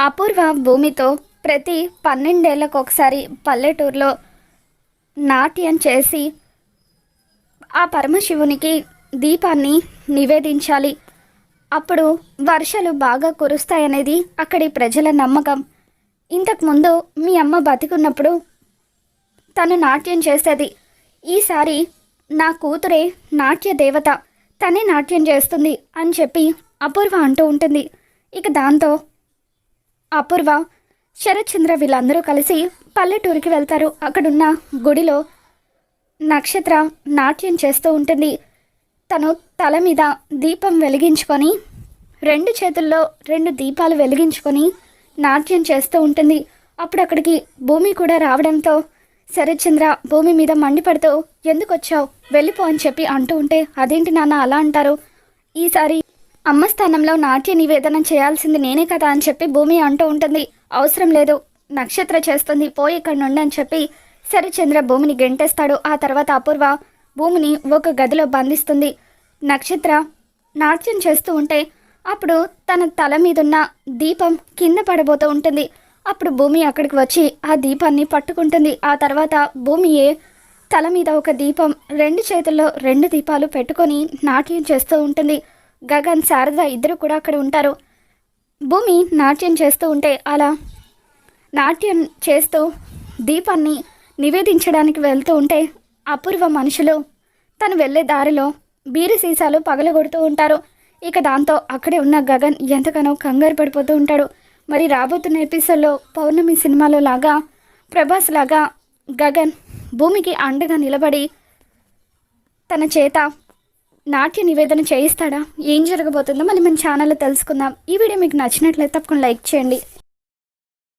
అపూర్వ భూమితో ప్రతి పన్నెండేళ్ళకు ఒకసారి పల్లెటూరులో నాట్యం చేసి ఆ పరమశివునికి దీపాన్ని నివేదించాలి. అప్పుడు వర్షాలు బాగా కురుస్తాయనేది అక్కడి ప్రజల నమ్మకం. ఇంతకుముందు మీ అమ్మ బతికున్నప్పుడు తను నాట్యం చేసేది. ఈసారి నా కూతురే నాట్య దేవత తనే నాట్యం చేస్తుంది అని చెప్పి అపూర్వ అంటూ ఉంటుంది. ఇక దాంతో అపూర్వ శరత్చంద్ర వీళ్ళందరూ కలిసి పల్లెటూరికి వెళ్తారు. అక్కడున్న గుడిలో నక్షత్ర నాట్యం చేస్తూ ఉంటుంది. తను తల మీద దీపం వెలిగించుకొని రెండు చేతుల్లో రెండు దీపాలు వెలిగించుకొని నాట్యం చేస్తూ ఉంటుంది. అప్పుడు అక్కడికి భూమి కూడా రావడంతో శరత్చంద్ర భూమి మీద మండిపడుతూ ఎందుకు వచ్చావు వెళ్ళిపో అని చెప్పి అంటూ ఉంటే అదేంటి నాన్న అలా అంటారు? ఈసారి అమ్మ స్థానంలో నాట్య నివేదనం చేయాల్సింది నేనే కదా అని చెప్పి భూమి అంటూ ఉంటుంది. అవసరం లేదు. నక్షత్ర చేస్తుంది. పోయి ఇక్కడ నుండి అని చెప్పి శరచంద్ర భూమిని గెంటేస్తాడు. ఆ తర్వాత అపూర్వ భూమిని ఒక గదిలో బంధిస్తుంది. నక్షత్ర నాట్యం చేస్తూ ఉంటే అప్పుడు తన తల మీదున్న దీపం కింద పడబోతూ ఉంటుంది. అప్పుడు భూమి అక్కడికి వచ్చి ఆ దీపాన్ని పట్టుకుంటుంది. ఆ తర్వాత భూమియే తల మీద ఒక దీపం రెండు చేతుల్లో రెండు దీపాలు పెట్టుకొని నాట్యం చేస్తూ ఉంటుంది. గగన్ శారద ఇద్దరు కూడా అక్కడ ఉంటారు. భూమి నాట్యం చేస్తూ ఉంటే అలా నాట్యం చేస్తూ దీపాన్ని నివేదించడానికి వెళ్తూ ఉంటే అపూర్వ మనుషులు తను వెళ్ళే దారిలో బీరు సీసాలు పగలగొడుతూ ఉంటారు. ఇక దాంతో అక్కడే ఉన్న గగన్ ఎంతగానో కంగారు పడిపోతూ ఉంటాడు. మరి రాబోతున్న ఎపిసోడ్లో పౌర్ణమి సినిమాలో లాగా ప్రభాస్ లాగా గగన్ భూమికి అండగా నిలబడి తన చేత నాట్య నివేదన చేయిస్తాడా? ఏం జరగబోతుందో మళ్ళీ మన ఛానల్లో తెలుసుకుందాం. ఈ వీడియో మీకు నచ్చినట్లయితే తప్పకుండా లైక్ చేయండి.